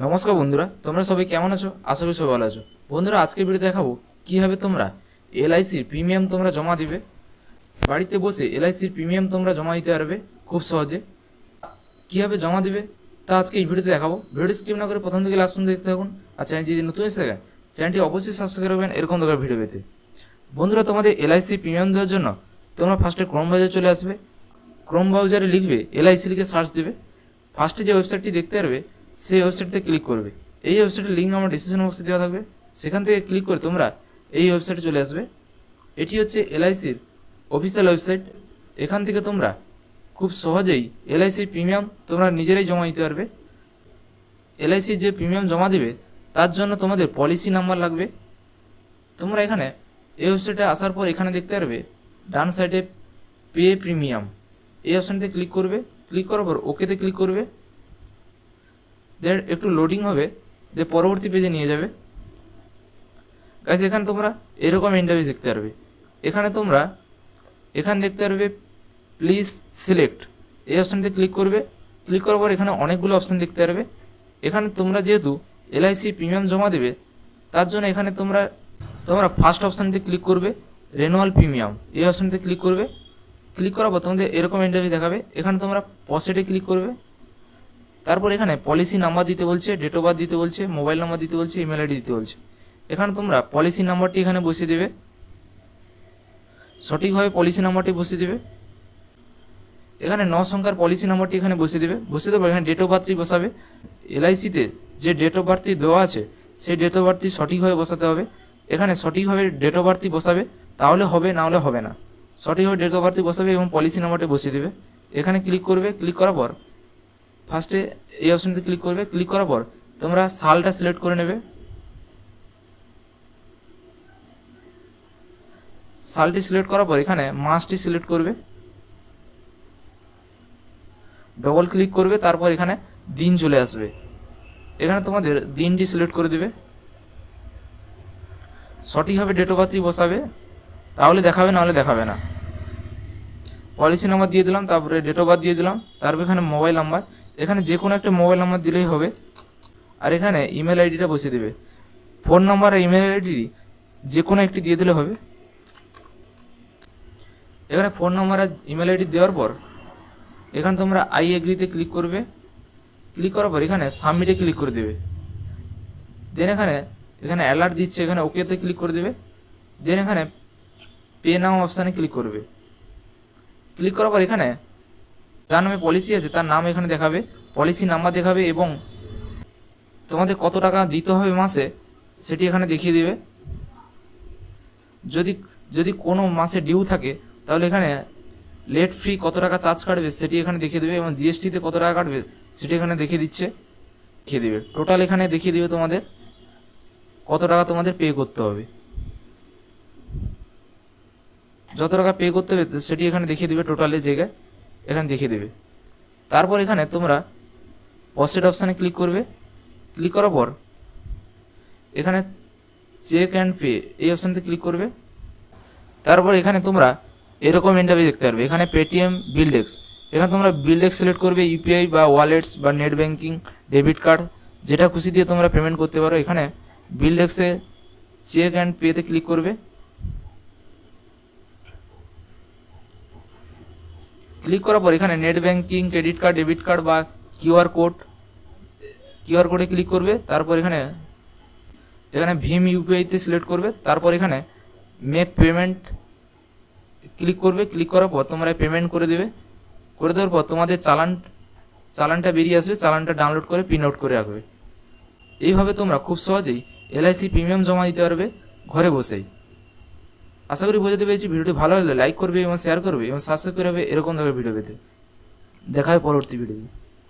নমস্কার বন্ধুরা, তোমরা সবাই কেমন আছো? আশা করি সবাই ভালো আছো। বন্ধুরা, আজকের ভিডিও দেখাবো, কীভাবে তোমরা এলআইসির প্রিমিয়াম তোমরা জমা দিবে। বাড়িতে বসে এলআইসির প্রিমিয়াম তোমরা জমা দিতে পারবে খুব সহজে। কীভাবে জমা দিবে, তা আজকে এই ভিডিওতে দেখাবো। ভিডিও স্কিপ না করে প্রথম থেকে লাস্ট পর্যন্ত দেখতে থাকুন। আর চ্যানেল যদি নতুন এসে থাকেন চ্যানেলটি অবশ্যই সাবস্ক্রাইব করবেন, এরকম দরকার ভিডিও পেতে। বন্ধুরা, তোমাদের এলআইসি প্রিমিয়াম দেওয়ার জন্য তোমরা ফার্স্টে ক্রোম ব্রাউজার চলে আসবে। ক্রোম ব্রাউজারে লিখবে, এলআইসি লিখে সার্চ দেবে। ফার্স্টে যে ওয়েবসাইটটি দেখতে পারবে সেই ওয়েবসাইটতে ক্লিক করবে। এই ওয়েবসাইটের লিঙ্ক আমার ডিসক্রিপশন বক্সে দেওয়া থাকবে। সেখান থেকে ক্লিক করে তোমরা এই ওয়েবসাইটে চলে আসবে। এটি হচ্ছে এলআইসির অফিসিয়াল ওয়েবসাইট এখান থেকে তোমরা খুব সহজেই এলআইসির প্রিমিয়াম তোমরা নিজেরাই জমা দিতে পারবে। এলআইসির যে প্রিমিয়াম জমা দেবে, তার জন্য তোমাদের পলিসি নাম্বার লাগবে। তোমরা এখানে এই ওয়েবসাইটে আসার পর এখানে দেখতে পারবে, ডান সাইডে পে প্রিমিয়াম এই অপশানতে ক্লিক করবে। ক্লিক করার পর ওকেতে ক্লিক করবে। দেন একটু লোডিং হবে যে পরবর্তী পেজে নিয়ে যাবে। গাইস এখানে তোমরা এরকম ইন্টারভিউ দেখতে পারবে। এখানে তোমরা এখানে দেখতে পারবে প্লিজ সিলেক্ট এই অপশানতে ক্লিক করবে। ক্লিক করার পর এখানে অনেকগুলো অপশান দেখতে পারবে। এখানে তোমরা যেহেতু এলআইসি প্রিমিয়াম জমা দেবে, তার জন্য এখানে তোমরা তোমরা ফার্স্ট অপশানতে ক্লিক করবে রেনুয়াল প্রিমিয়াম এই অপশানতে ক্লিক করবে। ক্লিক করার পর তোমাদের এরকম ইন্টারভিউ দেখাবে। এখানে তোমরা পসেটে ক্লিক করবে। তারপর এখানে পলিসি নাম্বার দিতে বলছে ডেট অফ বার্থ দিতে বলছে মোবাইল নাম্বার দিতে বলছে ইমেল আইডি দিতে বলছে। এখানে তোমরা পলিসি নাম্বারটি এখানে বসিয়ে দেবে। সঠিকভাবে পলিসি নাম্বারটি বসিয়ে দেবে। এখানে ন সংখ্যার পলিসি নাম্বারটি এখানে বসিয়ে দেবে। বসিয়ে দেবো এখানে ডেট অফ বার্থটি বসাবে। এলআইসিতে যে ডেট অফ বার্থটি দেওয়া আছে, সেই ডেট অফ বার্থটি সঠিকভাবে বসাতে হবে। এখানে সঠিকভাবে ডেট অফ বার্থটি বসাবে। তাহলে হবে, না হলে হবে না। সঠিকভাবে ডেট অফ বার্থটি বসাবে এবং পলিসি নাম্বারটি বসিয়ে দেবে। এখানে ক্লিক করবে। ক্লিক করার পর ফার্স্টে এই অপশনতে ক্লিক করবে। ক্লিক করার পর, তোমরা সালটা সিলেক্ট করে নেবে। সালটি সিলেক্ট করার পর, এখানে মাসটি সিলেক্ট করবে। ডবল ক্লিক করবে, তারপর এখানে দিন চলে আসবে। এখানে তোমাদের দিনটি সিলেক্ট করে দেবে। সঠিকভাবে ডেট অফ বসাবে। তাহলে দেখাবে, নাহলে দেখাবে না। পলিসি নাম্বার দিয়ে দিলাম, তারপরে ডেট অফ বার্থ দিয়ে দিলাম। তারপর এখানে মোবাইল নাম্বার এখানে যে কোনো একটা মোবাইল নাম্বার দিলেই হবে। আর এখানে ইমেল আইডিটা বসিয়ে দেবে। ফোন নাম্বার আর ইমেল আইডি যে কোনো একটি দিয়ে দিলে হবে। এখানে ফোন নাম্বার আর ইমেল আইডি দেওয়ার পর, এখানে তোমরা আই এগ্রিতে ক্লিক করবে। ক্লিক করার পর এখানে সাবমিটে ক্লিক করে দেবে। দেন এখানে এখানে অ্যালার্ট দিচ্ছে, এখানে ওকেতে ক্লিক করে দেবে। দেন এখানে পে নাও অপশানে ক্লিক করবে। ক্লিক করার পর এখানে যার নামে পলিসি আছে, তার নাম এখানে দেখাবে পলিসি নাম্বার দেখাবে এবং তোমাদের কত টাকা দিতে হবে মাসে, সেটি এখানে দেখিয়ে দেবে। যদি যদি কোনো মাসে ডিউ থাকে, তাহলে এখানে লেট ফ্রি কত টাকা চার্জ কাটবে সেটি এখানে দেখিয়ে দেবে এবং জিএসটিতে কত টাকা কাটবে সেটি এখানে দেখিয়ে দিচ্ছে, দেখিয়ে দেবে। টোটাল এখানে দেখিয়ে দেবে তোমাদের কত টাকা তোমাদের পে করতে হবে। যত টাকা পে করতে হবে সেটি এখানে দেখিয়ে দেবে টোটালের জায়গায়। এখানে দেখিয়ে দেবে। তারপর এখানে তোমরা পসেট অপশানে ক্লিক করবে। ক্লিক করার পর এখানে চেক অ্যান্ড পে এই অপশানতে ক্লিক করবে। তারপর এখানে তোমরা এরকম ইন্টারভিউ দেখতে পারবে। এখানে পেটিএম বিলডেক্স এখানে তোমরা বিলডেক্স সিলেক্ট করবে ইউপিআই বা ওয়ালেটস বা নেট ব্যাঙ্কিং ডেবিট কার্ড যেটা খুশি দিয়ে তোমরা পেমেন্ট করতে পারো। এখানে বিলডেক্সে চেক অ্যান্ড পেতে ক্লিক করবে। ক্লিক করার পর এখানে net banking credit card debit card বা কিউআর কোড কিউআর কোডে ক্লিক করবে, তারপর এখানে এখানে ভীম ইউপিআইতে সিলেক্ট করবে, তারপর এখানে মেক পেমেন্ট ক্লিক করবে, ক্লিক করার পর তোমরা পেমেন্ট করে দেবে, করে দেওয়ার পর তোমাদের চালান, চালানটা বেরিয়ে আসবে, চালানটা ডাউনলোড করে প্রিন্ট আউট করে রাখবে। এইভাবে তোমরা খুব সহজেই এলআইসি প্রিমিয়াম জমা দিতে পারবে ঘরে বসেই। আশা করি বোঝাতে পেরেছি। ভিডিওটি ভালো হলে লাইক করবে এবং শেয়ার করবে এবং সাবস্ক্রাইব করবে, এরকম ধরনের ভিডিও পেতে। দেখা হবে পরবর্তী ভিডিওতে